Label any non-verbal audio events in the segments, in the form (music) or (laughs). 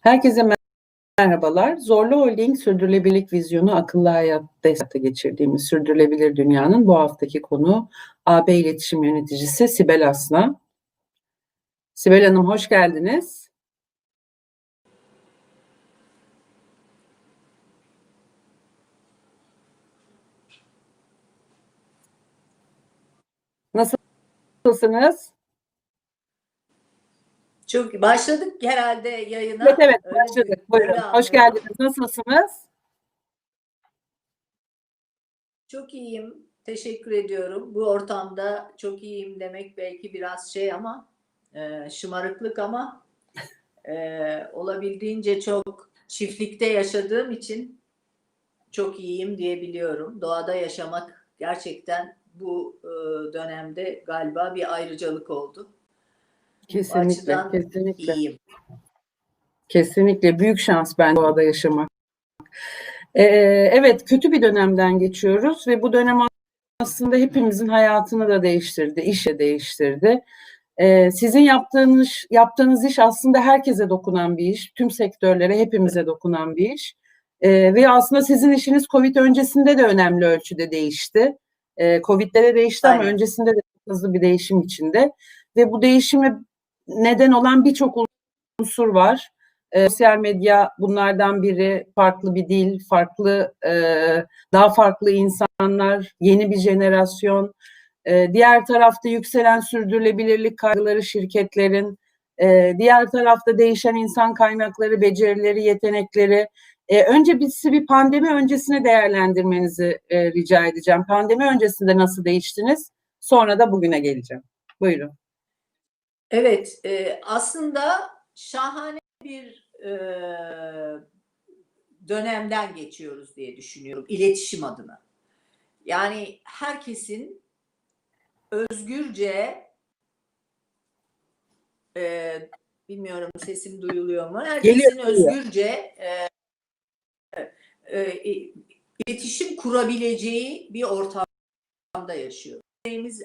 Herkese mer- merhabalar. Zorlu Holding Sürdürülebilirlik Vizyonu Akıllı Hayat hayata geçirdiğimiz Sürdürülebilir Dünya'nın bu haftaki konu AB İletişim Yöneticisi Sibel Aslan. Sibel Hanım hoş geldiniz. Nasılsınız? Çok başladık herhalde yayına. Evet evet Öyle başladık. Buyurun. Öyle Hoş anlıyorum. geldiniz. Nasılsınız? Çok iyiyim. Teşekkür ediyorum. Bu ortamda çok iyiyim demek belki biraz şey ama e, şımarıklık ama e, olabildiğince çok çiftlikte yaşadığım için çok iyiyim diyebiliyorum. Doğada yaşamak gerçekten bu e, dönemde galiba bir ayrıcalık oldu. Kesinlikle, kesinlikle. İyiyim. Kesinlikle büyük şans ben doğada yaşamak. Ee, evet kötü bir dönemden geçiyoruz ve bu dönem aslında hepimizin hayatını da değiştirdi, işe değiştirdi. Ee, sizin yaptığınız yaptığınız iş aslında herkese dokunan bir iş, tüm sektörlere, hepimize dokunan bir iş. Ee, ve aslında sizin işiniz Covid öncesinde de önemli ölçüde değişti. Ee, Covid'de de değişti ama Aynen. öncesinde de hızlı bir değişim içinde. Ve bu değişime neden olan birçok unsur var. E, sosyal medya bunlardan biri, farklı bir dil, farklı e, daha farklı insanlar, yeni bir jenerasyon. E, diğer tarafta yükselen sürdürülebilirlik kaygıları şirketlerin, e, diğer tarafta değişen insan kaynakları, becerileri, yetenekleri. E, önce biz sizi bir pandemi öncesine değerlendirmenizi e, rica edeceğim. Pandemi öncesinde nasıl değiştiniz? Sonra da bugüne geleceğim. Buyurun. Evet, e, aslında şahane bir e, dönemden geçiyoruz diye düşünüyorum iletişim adına. Yani herkesin özgürce e, bilmiyorum sesim duyuluyor mu? Herkesin Geliyor, özgürce e, e, iletişim kurabileceği bir ortamda yaşıyoruz.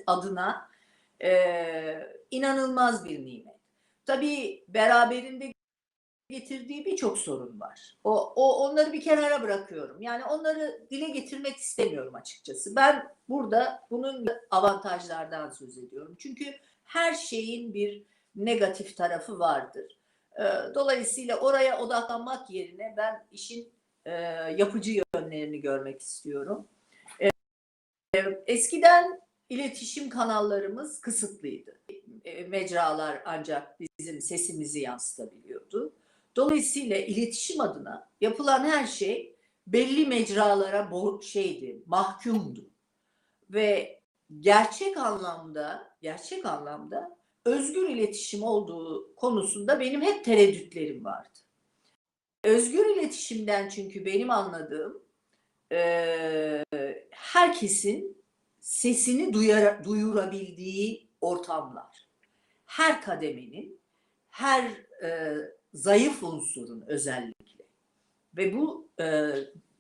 Adına e, inanılmaz bir nimet. Tabii beraberinde getirdiği birçok sorun var. O, o onları bir kenara bırakıyorum. Yani onları dile getirmek istemiyorum açıkçası. Ben burada bunun avantajlardan söz ediyorum. Çünkü her şeyin bir negatif tarafı vardır. Ee, Dolayısıyla oraya odaklanmak yerine ben işin e, yapıcı yönlerini görmek istiyorum. Ee, Eskiden iletişim kanallarımız kısıtlıydı. E, Mecralar ancak bizim sesimizi yansıtabiliyordu. Dolayısıyla iletişim adına yapılan her şey belli mecralara şeydi, mahkumdu. Ve gerçek anlamda, gerçek anlamda özgür iletişim olduğu konusunda benim hep tereddütlerim vardı. Özgür iletişimden çünkü benim anladığım eee, herkesin sesini duyara, duyurabildiği ortamlar. Her kademenin, her e, zayıf unsurun özellikle. Ve bu e,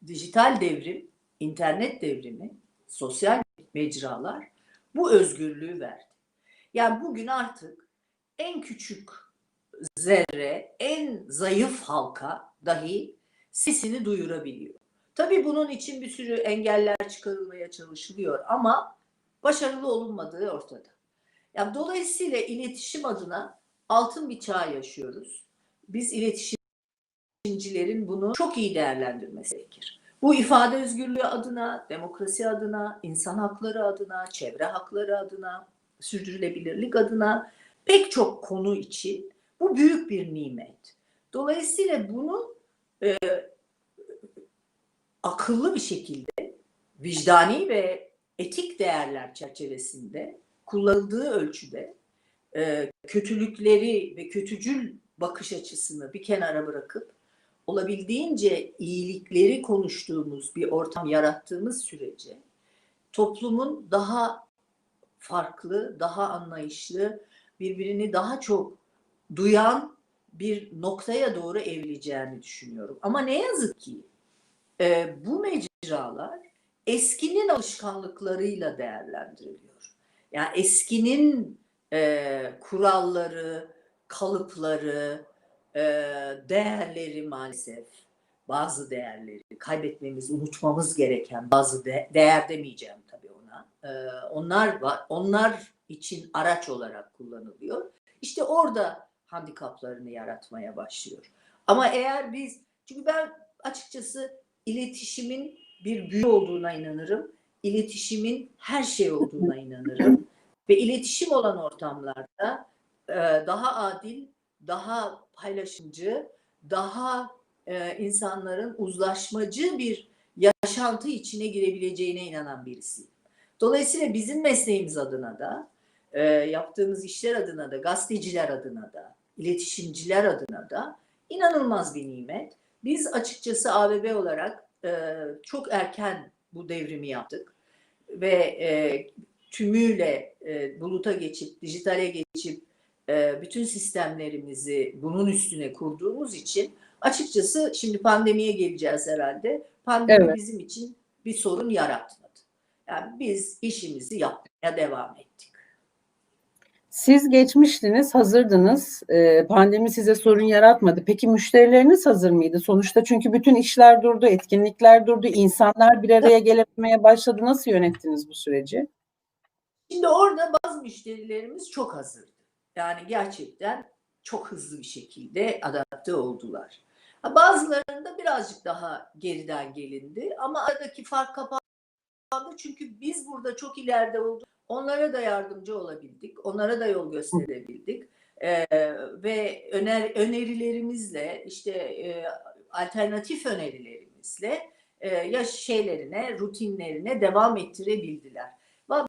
dijital devrim, internet devrimi, sosyal mecralar bu özgürlüğü verdi. Yani bugün artık en küçük zerre, en zayıf halka dahi sesini duyurabiliyor. Tabii bunun için bir sürü engeller çıkarılmaya çalışılıyor ama başarılı olunmadığı ortada. Yani dolayısıyla iletişim adına altın bir çağ yaşıyoruz. Biz iletişimcilerin bunu çok iyi değerlendirmesi gerekir. Bu ifade özgürlüğü adına, demokrasi adına, insan hakları adına, çevre hakları adına, sürdürülebilirlik adına pek çok konu için bu büyük bir nimet. Dolayısıyla bunu e, akıllı bir şekilde vicdani ve etik değerler çerçevesinde kullanıldığı ölçüde e, kötülükleri ve kötücül bakış açısını bir kenara bırakıp olabildiğince iyilikleri konuştuğumuz bir ortam yarattığımız sürece toplumun daha farklı, daha anlayışlı, birbirini daha çok duyan bir noktaya doğru evrileceğini düşünüyorum. Ama ne yazık ki e, bu mecralar eskinin alışkanlıklarıyla değerlendiriliyor. Yani eskinin e, kuralları, kalıpları, e, değerleri maalesef bazı değerleri kaybetmemiz, unutmamız gereken bazı de- değer demeyeceğim tabii ona. E, onlar. Onlar için araç olarak kullanılıyor. İşte orada handikaplarını yaratmaya başlıyor. Ama eğer biz çünkü ben açıkçası iletişimin bir büyü olduğuna inanırım. İletişimin her şey olduğuna (laughs) inanırım. Ve iletişim olan ortamlarda e, daha adil, daha paylaşımcı, daha e, insanların uzlaşmacı bir yaşantı içine girebileceğine inanan birisiyim. Dolayısıyla bizim mesleğimiz adına da, e, yaptığımız işler adına da, gazeteciler adına da, iletişimciler adına da inanılmaz bir nimet. Biz açıkçası ABB olarak e, çok erken bu devrimi yaptık ve e, tümüyle e, buluta geçip, dijitale geçip e, bütün sistemlerimizi bunun üstüne kurduğumuz için açıkçası şimdi pandemiye geleceğiz herhalde. Pandemi Evet. bizim için bir sorun yaratmadı. Yani biz işimizi yapmaya devam ettik. Siz geçmiştiniz, hazırdınız. Ee, pandemi size sorun yaratmadı. Peki müşterileriniz hazır mıydı? Sonuçta çünkü bütün işler durdu, etkinlikler durdu, insanlar bir araya gelememeye başladı. Nasıl yönettiniz bu süreci? Şimdi orada bazı müşterilerimiz çok hazırdı. Yani gerçekten çok hızlı bir şekilde adapte oldular. Bazılarında birazcık daha geriden gelindi ama aradaki fark kapandı çünkü biz burada çok ileride olduk. Onlara da yardımcı olabildik, onlara da yol gösterebildik Ee, ve öner önerilerimizle işte e, alternatif önerilerimizle e, ya şeylerine, rutinlerine devam ettirebildiler.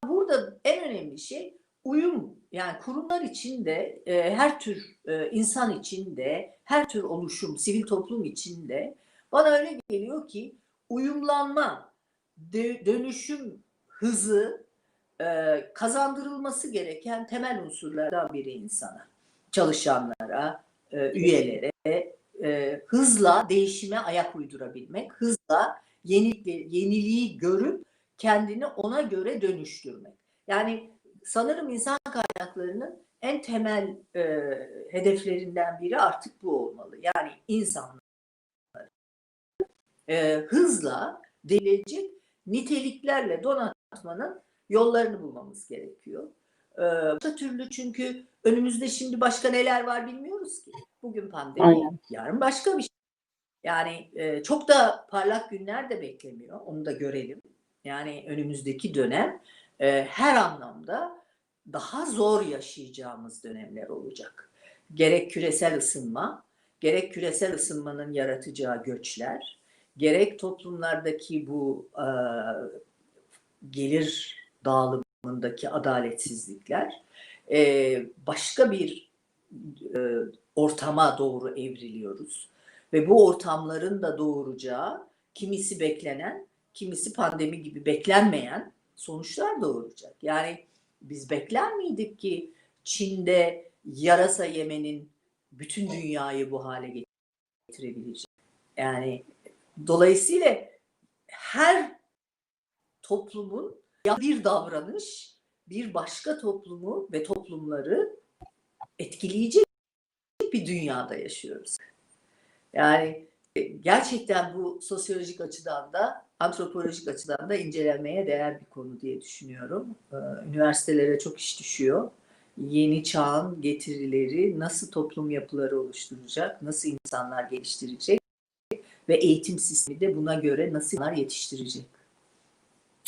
Burada en önemli şey uyum. Yani kurumlar içinde, e, her tür e, insan içinde, her tür oluşum, sivil toplum içinde bana öyle geliyor ki uyumlanma, dö- dönüşüm hızı e, kazandırılması gereken temel unsurlardan biri insana, çalışanlara, e, üyelere e, hızla değişime ayak uydurabilmek, hızla yenilik, yeniliği görüp kendini ona göre dönüştürmek. Yani sanırım insan kaynaklarının en temel e, hedeflerinden biri artık bu olmalı. Yani insanlar e, hızla değilecek niteliklerle donatmanın yollarını bulmamız gerekiyor. E, başka türlü çünkü önümüzde şimdi başka neler var bilmiyoruz ki. Bugün pandemi, Aynen. yarın başka bir şey. Yani e, çok da parlak günler de beklemiyor. Onu da görelim. Yani önümüzdeki dönem e, her anlamda daha zor yaşayacağımız dönemler olacak. Gerek küresel ısınma, gerek küresel ısınmanın yaratacağı göçler, gerek toplumlardaki bu e, gelir dağılımındaki adaletsizlikler, e, başka bir e, ortama doğru evriliyoruz. Ve bu ortamların da doğuracağı kimisi beklenen, kimisi pandemi gibi beklenmeyen sonuçlar doğuracak. Yani biz bekler miydik ki Çin'de yarasa yemenin bütün dünyayı bu hale getirebilecek? Yani dolayısıyla her toplumun ya bir davranış bir başka toplumu ve toplumları etkileyecek bir dünyada yaşıyoruz. Yani e, gerçekten bu sosyolojik açıdan da antropolojik açıdan da incelenmeye değer bir konu diye düşünüyorum. Ee, Üniversitelere çok iş düşüyor. Yeni çağın getirileri nasıl toplum yapıları oluşturacak, nasıl insanlar geliştirecek ve eğitim sistemi de buna göre nasıl insanlar yetiştirecek.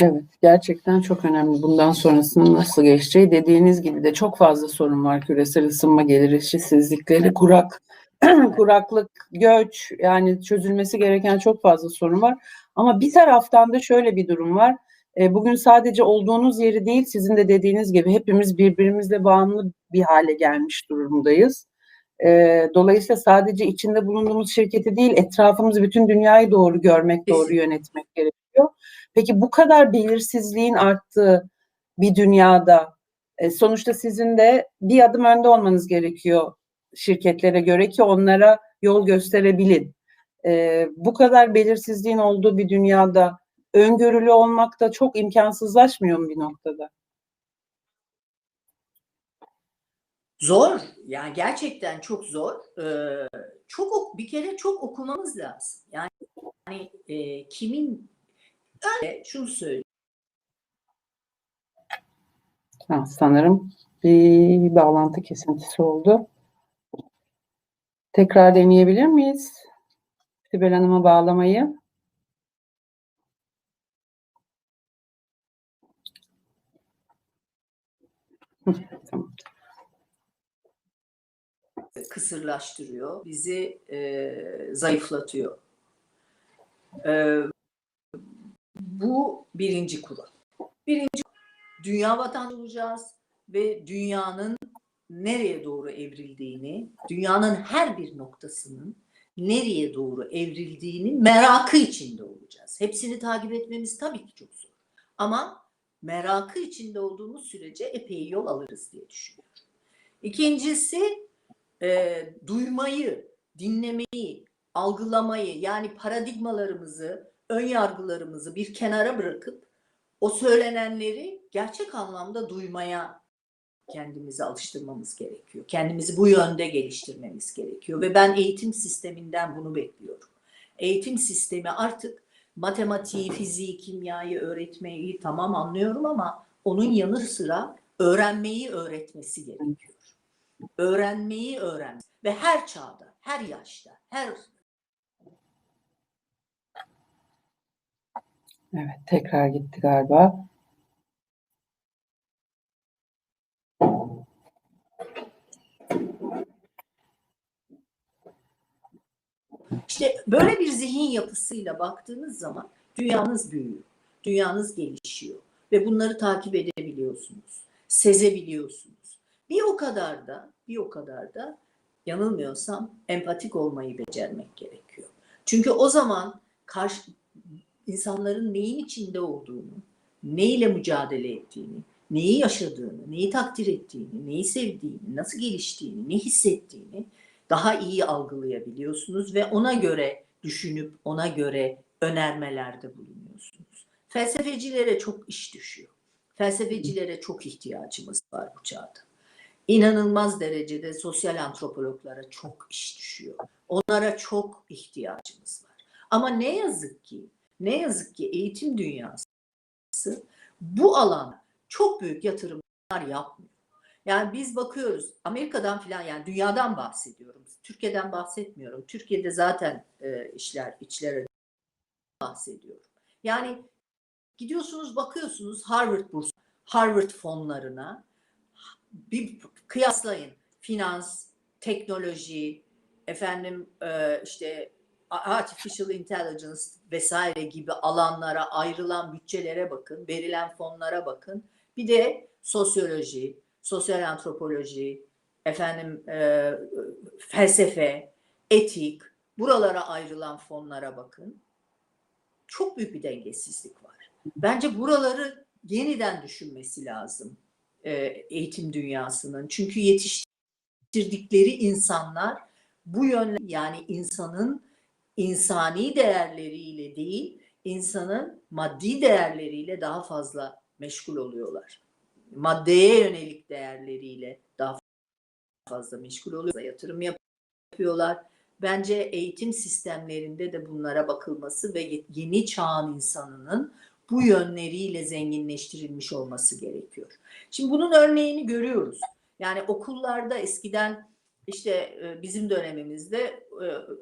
Evet, gerçekten çok önemli. Bundan sonrasının nasıl geçeceği dediğiniz gibi de çok fazla sorun var. Küresel ısınma, gelir eşitsizlikleri, kurak, (clears throat) kuraklık, göç yani çözülmesi gereken çok fazla sorun var. Ama bir taraftan da şöyle bir durum var. E, bugün sadece olduğunuz yeri değil, sizin de dediğiniz gibi hepimiz birbirimizle bağımlı bir hale gelmiş durumdayız. E, dolayısıyla sadece içinde bulunduğumuz şirketi değil, etrafımızı, bütün dünyayı doğru görmek, doğru yönetmek gerekiyor. Peki bu kadar belirsizliğin arttığı bir dünyada e, sonuçta sizin de bir adım önde olmanız gerekiyor şirketlere göre ki onlara yol gösterebilin. E, bu kadar belirsizliğin olduğu bir dünyada öngörülü olmak da çok imkansızlaşmıyor mu bir noktada? Zor. Yani gerçekten çok zor. Ee, çok ok- bir kere çok okumamız lazım. Yani, yani e, kimin öyle şunu söyleyeyim. Ha, sanırım bir, bağlantı kesintisi oldu. Tekrar deneyebilir miyiz? Sibel Hanım'a bağlamayı. Tamam. kısırlaştırıyor, bizi e, zayıflatıyor. E, bu birinci kural. Birinci dünya vatandaşı olacağız ve dünyanın nereye doğru evrildiğini, dünyanın her bir noktasının nereye doğru evrildiğini merakı içinde olacağız. Hepsini takip etmemiz tabii ki çok zor. Ama merakı içinde olduğumuz sürece epey yol alırız diye düşünüyorum. İkincisi e, duymayı, dinlemeyi, algılamayı yani paradigmalarımızı, ön yargılarımızı bir kenara bırakıp o söylenenleri gerçek anlamda duymaya kendimizi alıştırmamız gerekiyor. Kendimizi bu yönde geliştirmemiz gerekiyor ve ben eğitim sisteminden bunu bekliyorum. Eğitim sistemi artık matematiği, fiziği, kimyayı öğretmeyi tamam anlıyorum ama onun yanı sıra öğrenmeyi öğretmesi gerekiyor öğrenmeyi öğren ve her çağda, her yaşta, her Evet, tekrar gitti galiba. işte böyle bir zihin yapısıyla baktığınız zaman dünyanız büyüyor, dünyanız gelişiyor ve bunları takip edebiliyorsunuz, sezebiliyorsunuz. Bir o kadar da, bir o kadar da yanılmıyorsam empatik olmayı becermek gerekiyor. Çünkü o zaman karşı insanların neyin içinde olduğunu, neyle mücadele ettiğini, neyi yaşadığını, neyi takdir ettiğini, neyi sevdiğini, nasıl geliştiğini, ne hissettiğini daha iyi algılayabiliyorsunuz ve ona göre düşünüp ona göre önermelerde bulunuyorsunuz. Felsefecilere çok iş düşüyor. Felsefecilere çok ihtiyacımız var bu çağda. İnanılmaz derecede sosyal antropologlara çok iş düşüyor. Onlara çok ihtiyacımız var. Ama ne yazık ki, ne yazık ki eğitim dünyası bu alana çok büyük yatırımlar yapmıyor. Yani biz bakıyoruz Amerika'dan filan yani dünyadan bahsediyorum. Türkiye'den bahsetmiyorum. Türkiye'de zaten e, işler içlere bahsediyorum. Yani gidiyorsunuz bakıyorsunuz Harvard burs, Harvard fonlarına bir kıyaslayın. Finans, teknoloji, efendim e, işte artificial intelligence vesaire gibi alanlara ayrılan bütçelere bakın, verilen fonlara bakın. Bir de sosyoloji, sosyal antropoloji, efendim e, felsefe, etik, buralara ayrılan fonlara bakın. Çok büyük bir dengesizlik var. Bence buraları yeniden düşünmesi lazım e, eğitim dünyasının. Çünkü yetiştirdikleri insanlar bu yönde yani insanın insani değerleriyle değil, insanın maddi değerleriyle daha fazla meşgul oluyorlar. Maddeye yönelik değerleriyle daha fazla meşgul oluyorlar. Yatırım yapıyorlar. Bence eğitim sistemlerinde de bunlara bakılması ve yeni çağın insanının bu yönleriyle zenginleştirilmiş olması gerekiyor. Şimdi bunun örneğini görüyoruz. Yani okullarda eskiden işte bizim dönemimizde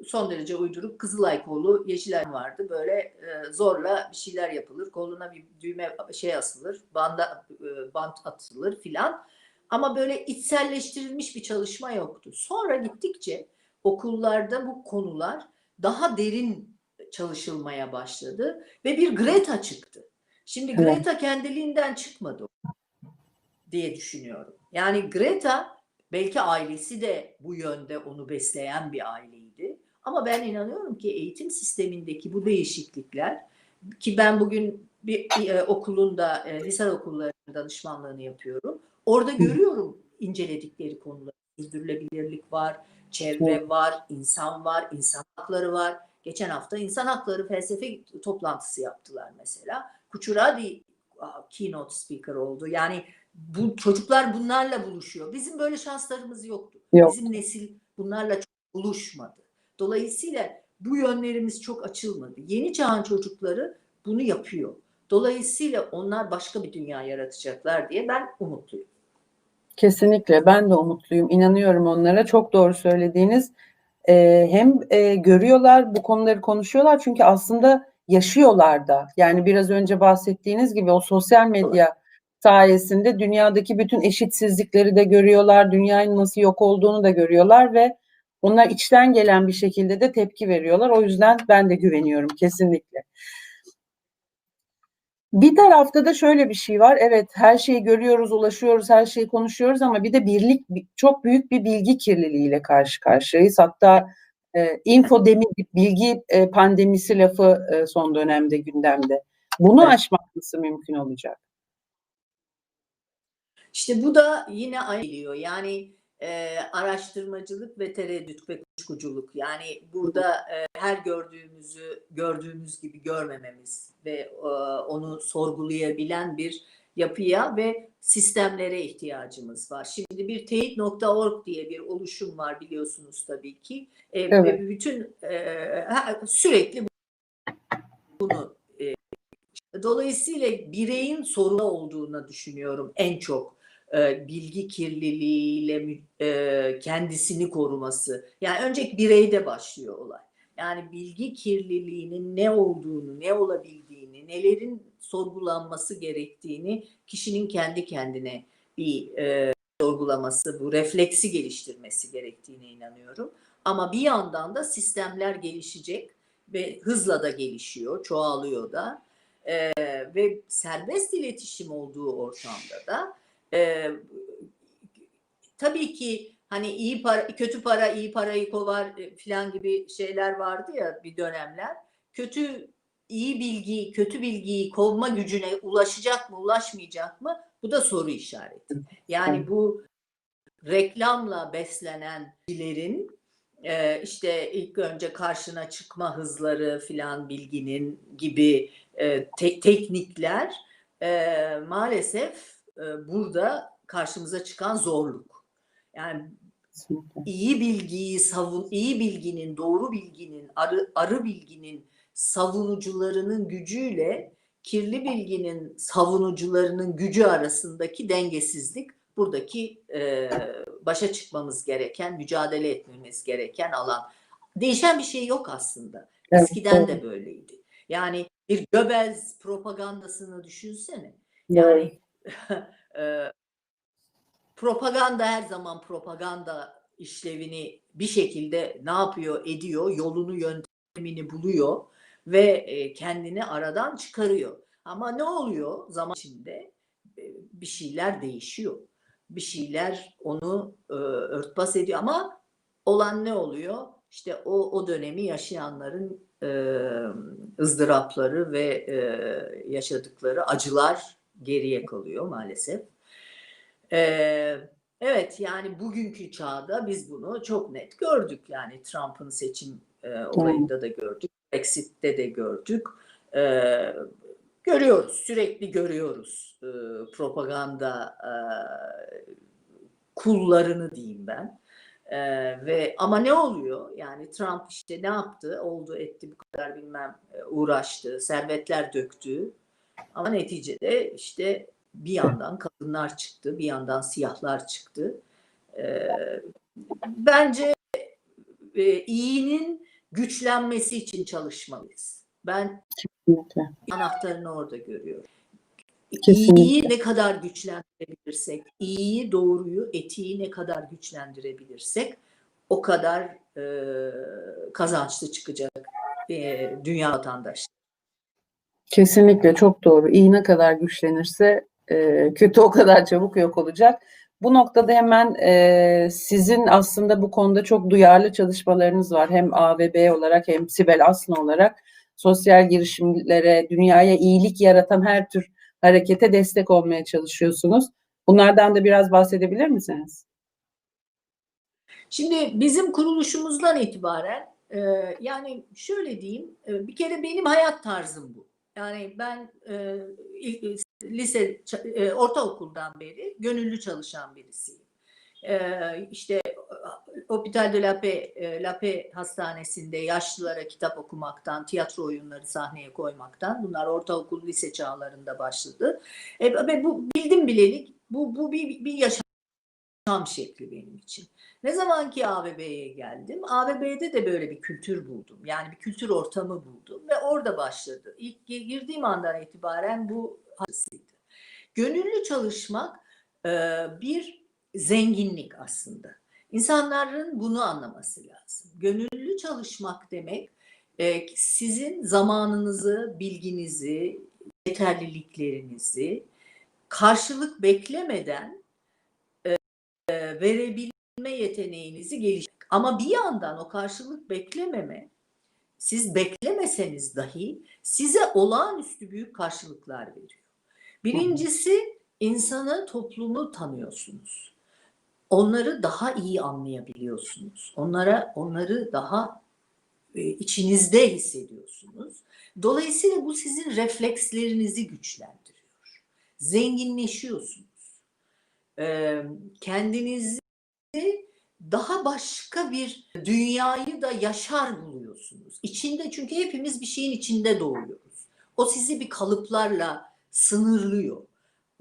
son derece uyduruk Kızılay kolu Yeşilay vardı. Böyle zorla bir şeyler yapılır. Koluna bir düğme şey asılır. Banda bant atılır filan. Ama böyle içselleştirilmiş bir çalışma yoktu. Sonra gittikçe okullarda bu konular daha derin çalışılmaya başladı ve bir Greta çıktı. Şimdi Greta kendiliğinden çıkmadı diye düşünüyorum. Yani Greta belki ailesi de bu yönde onu besleyen bir aileydi. Ama ben inanıyorum ki eğitim sistemindeki bu değişiklikler ki ben bugün bir e, okulunda, e, lisel okullarının danışmanlığını yapıyorum. Orada görüyorum inceledikleri konular. Sürdürülebilirlik var, çevre var, insan var, insan hakları var. Geçen hafta insan hakları felsefe toplantısı yaptılar mesela. Kuchuradi keynote speaker oldu. Yani bu çocuklar bunlarla buluşuyor. Bizim böyle şanslarımız yoktu. Yok. Bizim nesil bunlarla çok buluşmadı. Dolayısıyla bu yönlerimiz çok açılmadı. Yeni çağın çocukları bunu yapıyor. Dolayısıyla onlar başka bir dünya yaratacaklar diye ben umutluyum. Kesinlikle ben de umutluyum. İnanıyorum onlara. Çok doğru söylediğiniz. Ee, hem e, görüyorlar bu konuları konuşuyorlar çünkü aslında yaşıyorlar da. Yani biraz önce bahsettiğiniz gibi o sosyal medya sayesinde dünyadaki bütün eşitsizlikleri de görüyorlar. Dünyanın nasıl yok olduğunu da görüyorlar ve onlar içten gelen bir şekilde de tepki veriyorlar. O yüzden ben de güveniyorum kesinlikle. Bir tarafta da şöyle bir şey var. Evet her şeyi görüyoruz, ulaşıyoruz, her şeyi konuşuyoruz ama bir de birlik bi- çok büyük bir bilgi kirliliğiyle karşı karşıyayız. Hatta e, infodemi, bilgi e, pandemisi lafı e, son dönemde gündemde. Bunu Evet. aşmak nasıl mümkün olacak? İşte bu da yine aynı geliyor. Yani e, araştırmacılık ve tereddüt ve kuşkuculuk. Yani burada e, her gördüğümüzü gördüğümüz gibi görmememiz ve e, onu sorgulayabilen bir yapıya ve sistemlere ihtiyacımız var. Şimdi bir teyit.org diye bir oluşum var biliyorsunuz tabii ki. E, Evet. Ve bütün e, sürekli bunu e, dolayısıyla bireyin sorunu olduğunu düşünüyorum en çok e, bilgi kirliliğiyle e, kendisini koruması. Yani önce bireyde başlıyor olay. Yani bilgi kirliliğinin ne olduğunu, ne olabildiğini, nelerin sorgulanması gerektiğini kişinin kendi kendine bir e, sorgulaması, bu refleksi geliştirmesi gerektiğine inanıyorum. Ama bir yandan da sistemler gelişecek ve hızla da gelişiyor, çoğalıyor da Ee, ve serbest iletişim olduğu ortamda da e, tabii ki hani iyi para, kötü para iyi parayı kovar e, filan gibi şeyler vardı ya bir dönemler. Kötü iyi bilgiyi, kötü bilgiyi kovma gücüne ulaşacak mı, ulaşmayacak mı? Bu da soru işareti. Yani bu reklamla beslenen kişilerin e, işte ilk önce karşına çıkma hızları filan bilginin gibi e, te- teknikler e, maalesef e, burada karşımıza çıkan zorluk. Yani iyi bilgiyi savun, iyi bilginin, doğru bilginin, arı, arı bilginin savunucularının gücüyle kirli bilginin savunucularının gücü arasındaki dengesizlik buradaki e, başa çıkmamız gereken, mücadele etmemiz gereken alan. Değişen bir şey yok aslında. Eskiden de böyleydi. Yani bir Göbels propagandasını düşünsene. Yani (laughs) propaganda her zaman propaganda işlevini bir şekilde ne yapıyor ediyor yolunu yöntemini buluyor ve kendini aradan çıkarıyor. Ama ne oluyor zaman içinde bir şeyler değişiyor. Bir şeyler onu örtbas ediyor ama olan ne oluyor? İşte o o dönemi yaşayanların ızdırapları ve yaşadıkları acılar geriye kalıyor maalesef. Ee, evet yani bugünkü çağda biz bunu çok net gördük. Yani Trump'ın seçim e, olayında da gördük. Brexit'te de gördük. Ee, görüyoruz, sürekli görüyoruz e, propaganda e, kullarını diyeyim ben. Ee, ve ama ne oluyor? Yani Trump işte ne yaptı? Oldu etti bu kadar bilmem e, uğraştı, servetler döktü. Ama neticede işte bir yandan kadınlar çıktı, bir yandan siyahlar çıktı. Ee, bence e, iyinin güçlenmesi için çalışmalıyız. Ben Kesinlikle. anahtarını orada görüyorum. Kesinlikle. İyiyi ne kadar güçlendirebilirsek, iyiyi, doğruyu, etiği ne kadar güçlendirebilirsek o kadar e, kazançlı çıkacak e, dünya vatandaşı. Kesinlikle çok doğru. İyi ne kadar güçlenirse e, kötü o kadar çabuk yok olacak. Bu noktada hemen e, sizin aslında bu konuda çok duyarlı çalışmalarınız var. Hem A ve B olarak hem Sibel Aslı olarak sosyal girişimlere, dünyaya iyilik yaratan her tür harekete destek olmaya çalışıyorsunuz. Bunlardan da biraz bahsedebilir misiniz? Şimdi bizim kuruluşumuzdan itibaren e, yani şöyle diyeyim e, bir kere benim hayat tarzım bu. Yani ben e, ilk- lise, ç- e, ortaokuldan beri gönüllü çalışan birisiyim. E, işte Hôpital de la Paix, e, La Paix Hastanesi'nde yaşlılara kitap okumaktan, tiyatro oyunları sahneye koymaktan bunlar ortaokul, lise çağlarında başladı. E, ve bu bildim bilelik bu, bu bir, bir yaşam şekli benim için. Ne zaman ki AVB'ye geldim, AVB'de de böyle bir kültür buldum. Yani bir kültür ortamı buldum ve orada başladı. İlk gi- girdiğim andan itibaren bu hasıydı. Gönüllü çalışmak e, bir zenginlik aslında. İnsanların bunu anlaması lazım. Gönüllü çalışmak demek e, sizin zamanınızı, bilginizi, yeterliliklerinizi karşılık beklemeden verebilme yeteneğinizi geliştirmek. Ama bir yandan o karşılık beklememe, siz beklemeseniz dahi size olağanüstü büyük karşılıklar veriyor. Birincisi insanı, toplumu tanıyorsunuz. Onları daha iyi anlayabiliyorsunuz. Onlara onları daha içinizde hissediyorsunuz. Dolayısıyla bu sizin reflekslerinizi güçlendiriyor. Zenginleşiyorsunuz. Kendinizi daha başka bir dünyayı da yaşar buluyorsunuz. İçinde çünkü hepimiz bir şeyin içinde doğuyoruz. O sizi bir kalıplarla sınırlıyor.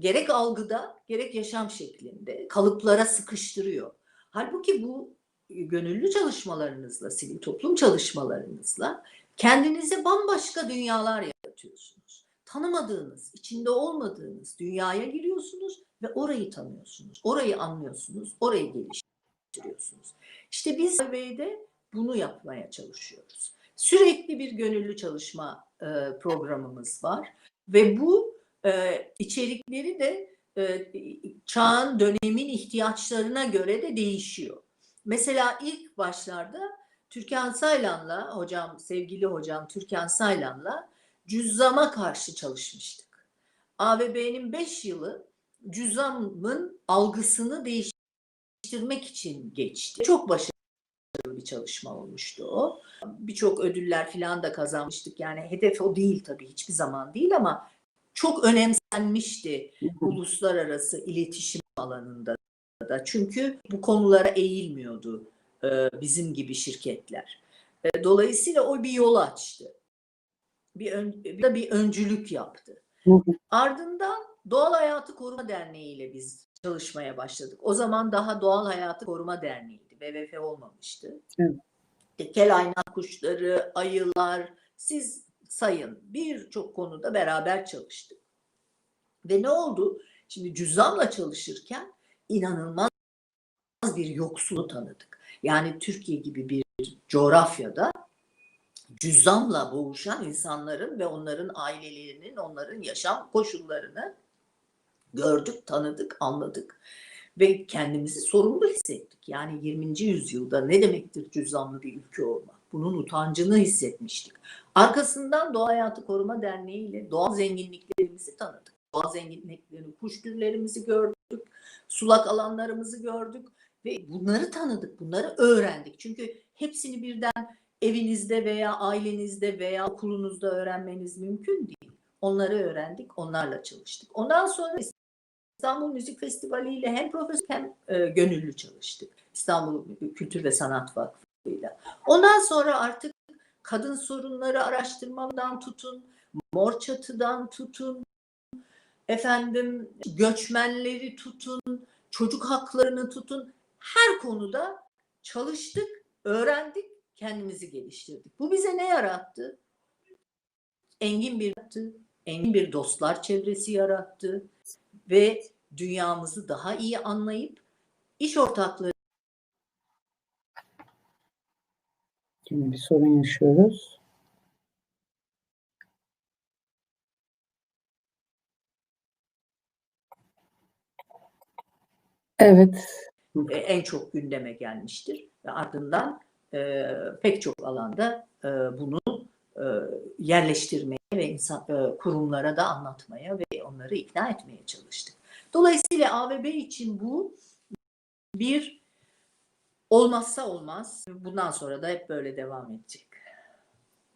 Gerek algıda gerek yaşam şeklinde kalıplara sıkıştırıyor. Halbuki bu gönüllü çalışmalarınızla, sivil toplum çalışmalarınızla kendinize bambaşka dünyalar yaratıyorsunuz. Tanımadığınız, içinde olmadığınız dünyaya giriyorsunuz ve orayı tanıyorsunuz. Orayı anlıyorsunuz, orayı geliştiriyorsunuz. İşte biz AB'de bunu yapmaya çalışıyoruz. Sürekli bir gönüllü çalışma e, programımız var ve bu e, içerikleri de e, çağın, dönemin ihtiyaçlarına göre de değişiyor. Mesela ilk başlarda Türkan Saylan'la, hocam, sevgili hocam Türkan Saylan'la cüzzama karşı çalışmıştık. AVB'nin 5 yılı cüzzamın algısını değiştirmek için geçti. Çok başarılı bir çalışma olmuştu o. Birçok ödüller falan da kazanmıştık. Yani hedef o değil tabii hiçbir zaman değil ama çok önemsenmişti uluslararası iletişim alanında da. Çünkü bu konulara eğilmiyordu e, bizim gibi şirketler. E, Dolayısıyla o bir yol açtı. Bir, ön, bir öncülük yaptı. Ardından Doğal Hayatı Koruma Derneği ile biz çalışmaya başladık. O zaman daha Doğal Hayatı Koruma Derneği'ydi. WWF olmamıştı. Evet. Kelaynak kuşları, ayılar, siz sayın birçok konuda beraber çalıştık. Ve ne oldu? Şimdi cüzdanla çalışırken inanılmaz bir yoksulu tanıdık. Yani Türkiye gibi bir coğrafyada cüzdanla boğuşan insanların ve onların ailelerinin, onların yaşam koşullarını gördük, tanıdık, anladık ve kendimizi sorumlu hissettik. Yani 20. yüzyılda ne demektir cüzdanlı bir ülke olmak? Bunun utancını hissetmiştik. Arkasından Doğa Hayatı Koruma Derneği ile doğal zenginliklerimizi tanıdık. Doğal zenginliklerini, kuş türlerimizi gördük, sulak alanlarımızı gördük ve bunları tanıdık, bunları öğrendik. Çünkü hepsini birden evinizde veya ailenizde veya okulunuzda öğrenmeniz mümkün değil. Onları öğrendik, onlarla çalıştık. Ondan sonra İstanbul Müzik Festivali ile hem profesyonel hem e, gönüllü çalıştık. İstanbul Kültür ve Sanat Vakfı'yla. Ondan sonra artık kadın sorunları araştırmadan tutun, mor çatıdan tutun, efendim göçmenleri tutun, çocuk haklarını tutun. Her konuda çalıştık, öğrendik, kendimizi geliştirdik. Bu bize ne yarattı? Engin bir engin bir dostlar çevresi yarattı ve dünyamızı daha iyi anlayıp iş ortakları Şimdi bir sorun yaşıyoruz. Evet. e, en çok gündeme gelmiştir ve ardından e, pek çok alanda e, bunu yerleştirmeye ve insan e, kurumlara da anlatmaya ve onları ikna etmeye çalıştık. Dolayısıyla AVB için bu bir olmazsa olmaz. Bundan sonra da hep böyle devam edecek.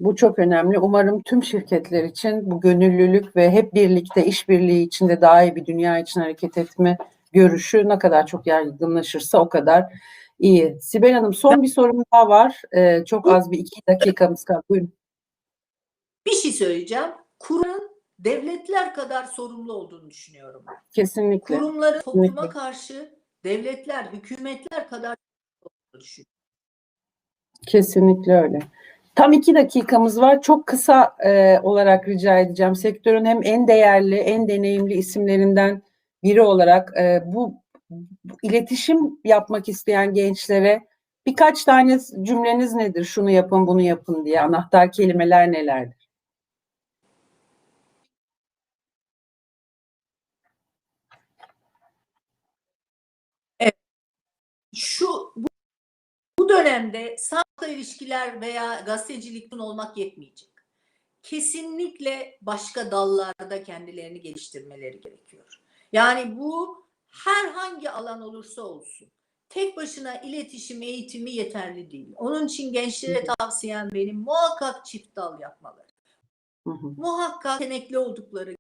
Bu çok önemli. Umarım tüm şirketler için bu gönüllülük ve hep birlikte işbirliği içinde daha iyi bir dünya için hareket etme görüşü ne kadar çok yaygınlaşırsa o kadar iyi. Sibel Hanım son bir sorum daha var. Ee, çok az bir iki dakikamız kaldı. Buyurun. Bir şey söyleyeceğim. Kurumların devletler kadar sorumlu olduğunu düşünüyorum. Kesinlikle. Kurumların topluma Kesinlikle. karşı devletler, hükümetler kadar olduğunu düşünüyorum. Kesinlikle öyle. Tam iki dakikamız var. Çok kısa e, olarak rica edeceğim. Sektörün hem en değerli, en deneyimli isimlerinden biri olarak e, bu, bu iletişim yapmak isteyen gençlere birkaç tane cümleniz nedir? Şunu yapın, bunu yapın diye. Anahtar kelimeler nelerdir? Şu bu, bu dönemde sağlıkla ilişkiler veya gazetecilikten olmak yetmeyecek. Kesinlikle başka dallarda kendilerini geliştirmeleri gerekiyor. Yani bu herhangi alan olursa olsun. Tek başına iletişim eğitimi yeterli değil. Onun için gençlere tavsiyem benim muhakkak çift dal yapmaları. Hı hı. muhakkak yetenekli oldukları,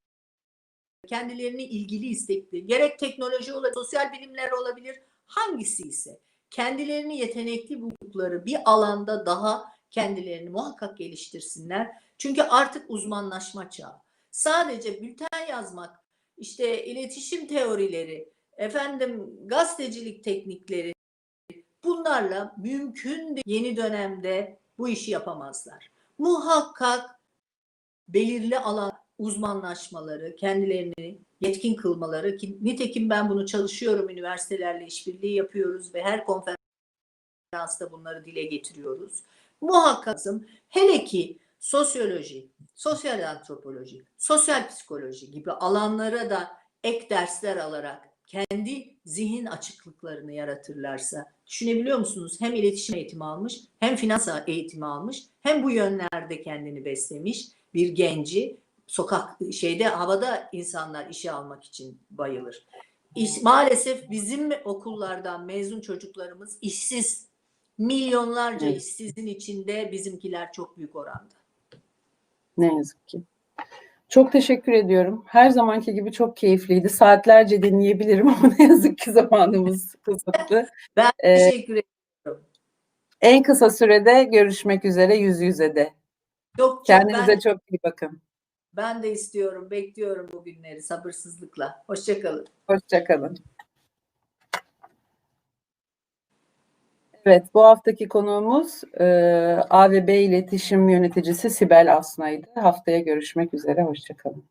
kendilerini ilgili istekli, gerek teknoloji olabilir, sosyal bilimler olabilir, hangisi ise kendilerini yetenekli buldukları bir alanda daha kendilerini muhakkak geliştirsinler. Çünkü artık uzmanlaşma çağı. Sadece bülten yazmak, işte iletişim teorileri, efendim gazetecilik teknikleri bunlarla mümkün değil. Yeni dönemde bu işi yapamazlar. Muhakkak belirli alan uzmanlaşmaları, kendilerini yetkin kılmaları ki nitekim ben bunu çalışıyorum üniversitelerle işbirliği yapıyoruz ve her konferansta bunları dile getiriyoruz. Muhakkak hele ki sosyoloji, sosyal antropoloji, sosyal psikoloji gibi alanlara da ek dersler alarak kendi zihin açıklıklarını yaratırlarsa düşünebiliyor musunuz? Hem iletişim eğitimi almış, hem finans eğitimi almış, hem bu yönlerde kendini beslemiş bir genci sokak şeyde havada insanlar işe almak için bayılır. İş, maalesef bizim okullardan mezun çocuklarımız işsiz. Milyonlarca işsizin içinde bizimkiler çok büyük oranda. Ne yazık ki. Çok teşekkür ediyorum. Her zamanki gibi çok keyifliydi. Saatlerce dinleyebilirim ama ne yazık ki zamanımız (laughs) kısıtlı. Ben Ee, teşekkür ederim. En kısa sürede görüşmek üzere yüz yüze de. Çok çok Kendinize ben, çok iyi bakın. Ben de istiyorum, bekliyorum bu günleri sabırsızlıkla. Hoşçakalın. Hoşçakalın. Evet, bu haftaki konuğumuz e, A ve B iletişim yöneticisi Sibel Asna'ydı. Haftaya görüşmek üzere, hoşçakalın.